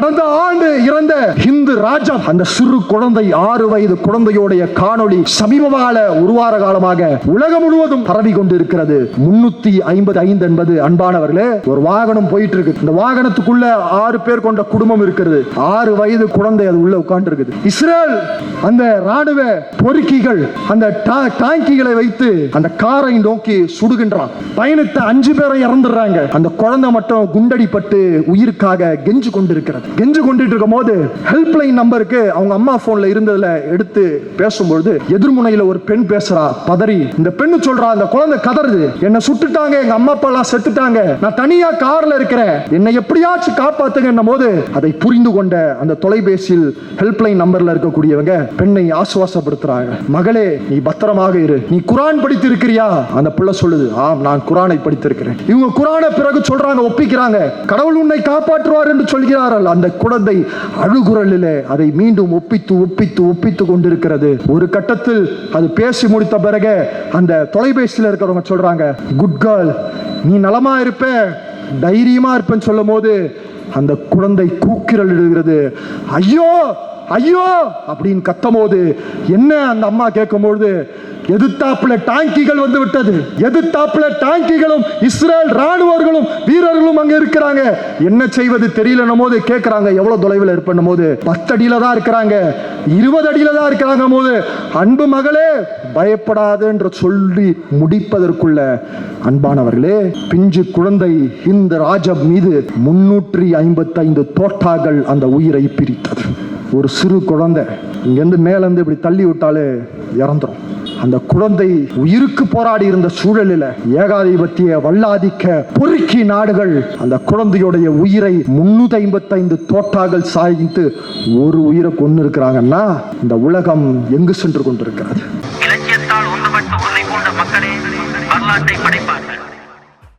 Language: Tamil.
கடந்த ஆண்டு இறந்த ஹிந்து ராஜா அந்த சிறு குழந்தை ஆறு வயது குழந்தையோடைய காணொளி சமீபகால உருவார காலமாக உலகம் முழுவதும் பரவி கொண்டிருக்கிறது. முன்னூத்தி ஐம்பது ஐந்து என்பது அன்பானவர்களே ஒரு வாகனம் போயிட்டு இருக்கு இந்த வாகனத்துக்குள்ள ஆறு பேர் கொண்ட குடும்பம் இருக்கிறது. ஆறு வயது குழந்தை அது உள்ள உட்கார்ந்து இருக்குது இஸ்ரேல் அந்த ராணுவ பொறுக்கிகள் அந்த டா- டாங்கிகளை வைத்து அந்த காரை நோக்கி சுடுகின்றான். பயணித்த அஞ்சு பேரை இறந்துடுறாங்க. அந்த குழந்தை மட்டும் குண்டடிப்பட்டு உயிருக்காக கெஞ்சு கொண்டிருக்கிறது. கெஞ்சு கொண்டிட்டு இருக்கும் போது ஹெல்ப்லைன் நம்பருக்கு அவங்க அம்மா போன்ல இருந்ததுல எடுத்து பேசும்பொழுது எதிர்முனையில ஒரு பெண் பேசுறா பதறி இந்த பெண்ணு சொல்றா அந்த குழந்தை கதறுது. என்ன சுட்டுட்டாங்க எங்க அம்மா அப்பா எல்லாம் செத்துட்டாங்க. நான் தனியா கார்ல இருக்கிறேன். என்னை எப்படியாச்சும் காப்பாத்துங்க போது அதை புரிந்து கொண்ட அந்த தொலைபேசியில் ஹெல்ப்லைன் நம்பர்ல இருக்கக்கூடியவங்க பெண்ணை ஆசுவாசப்படுத்துறாங்க. மகளே நீ பத்திரமாக இரு. நீ குரான் படித்து இருக்கிறியா அந்த பிள்ளை சொல்லுது ஆம் நான் குரானை படித்திருக்கிறேன். இவங்க குரானை பிறகு சொல்றாங்க ஒப்பிக்கிறாங்க. கடவுள் உன்னை காப்பாற்றுவார் என்று சொல்கிறார்கள் அந்த குழந்தை அழுகுரலிலே அதை மீண்டும் ஒப்பித்து ஒப்பித்து ஒப்பித்து கொண்டிருக்கிறது. ஒரு கட்டத்தில் அது பேசி முடித்த பிறகு அந்த தொலைபேசியில் இருக்கிறவங்க சொல்றாங்க குட் கேர்ள் நீ நலமா இருப்ப தைரியமா இருப்பேன்னு சொல்லும் போது அந்த குழந்தை கூக்கிரல் எழுகிறது ஐயோ ஐயோ அப்படின்னு கத்தும்போது என்ன அந்த அம்மா கேட்கும்போது எதிர்த்தாப்புல டாங்கிகள் வந்து விட்டது. எதிர்த்தாப்புல டாங்கிகளும் இஸ்ரேல் ராணுவர்களும் வீரர்களும் அங்க இருக்கிறாங்க. என்ன செய்வது தெரியலன்னும் போது கேட்கறாங்க. எவ்வளவு தொலைவில் இருப்பண்ணும் போது பத்து அடியில தான் இருக்கிறாங்க. இருபது அடியில தான் இருக்கிறாங்க போது அன்பு மகளே பயப்படாது என்று சொல்லி முடிப்பதற்குள்ள அன்பானவர்களே பிஞ்சு குழந்தை இந்த ராஜப் மீது முன்னூற்றி ஐம்பத்தைந்து தோட்டாகள் அந்த உயிரை பிரித்தது. ஒரு சிறு குழந்தை இங்கேருந்து மேலேருந்து இப்படி தள்ளி விட்டாலே இறந்துடும் அந்த குழந்தை உயிருக்கு போராடி இருந்த சூழலில் ஏகாதிபத்திய வல்லாதிக்க பொறுக்கி நாடுகள் அந்த குழந்தையுடைய உயிரை முன்னூத்தி ஐம்பத்தைந்து தோட்டாக்கள் சாய்ந்து ஒரு உயிரை கொண்டு இருக்கிறாங்கன்னா இந்த உலகம் எங்கு சென்று கொண்டிருக்கிறது?